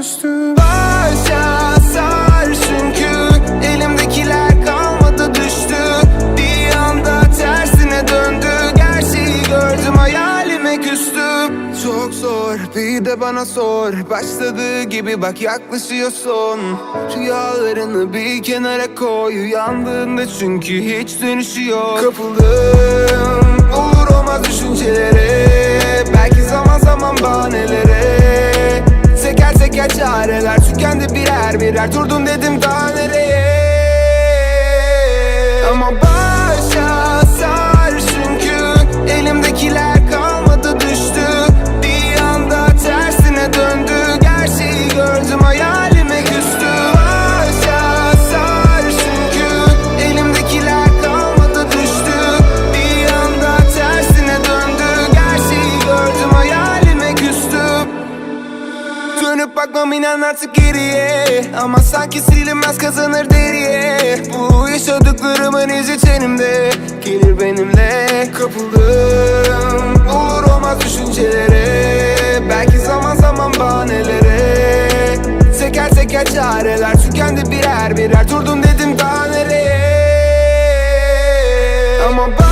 küstüm Başa sar çünkü elimdekiler kalmadı düştü. Bir anda tersine döndü Gerçeği gördüm hayalime küstüm Çok zor bir de bana sor. Başladığı gibi bak yaklaşıyor son Rüyalarını bir kenara koy. Uyandığında çünkü hiç dönüşü yok. Kapıldım olur olmaz düşüncelere. Çareler tükendi birer birer. Durdum dedim daha nereye bakmam inan artık geriye. Ama sanki silinmez kazanır deriye. Bu yaşadıklarımın izi tenimde. Gelir benimle kapıldım Olur olmaz düşüncelere. Belki zaman zaman bahanelere. Teker teker çareler tükendi birer birer. Durdum dedim daha nereye? Ama bak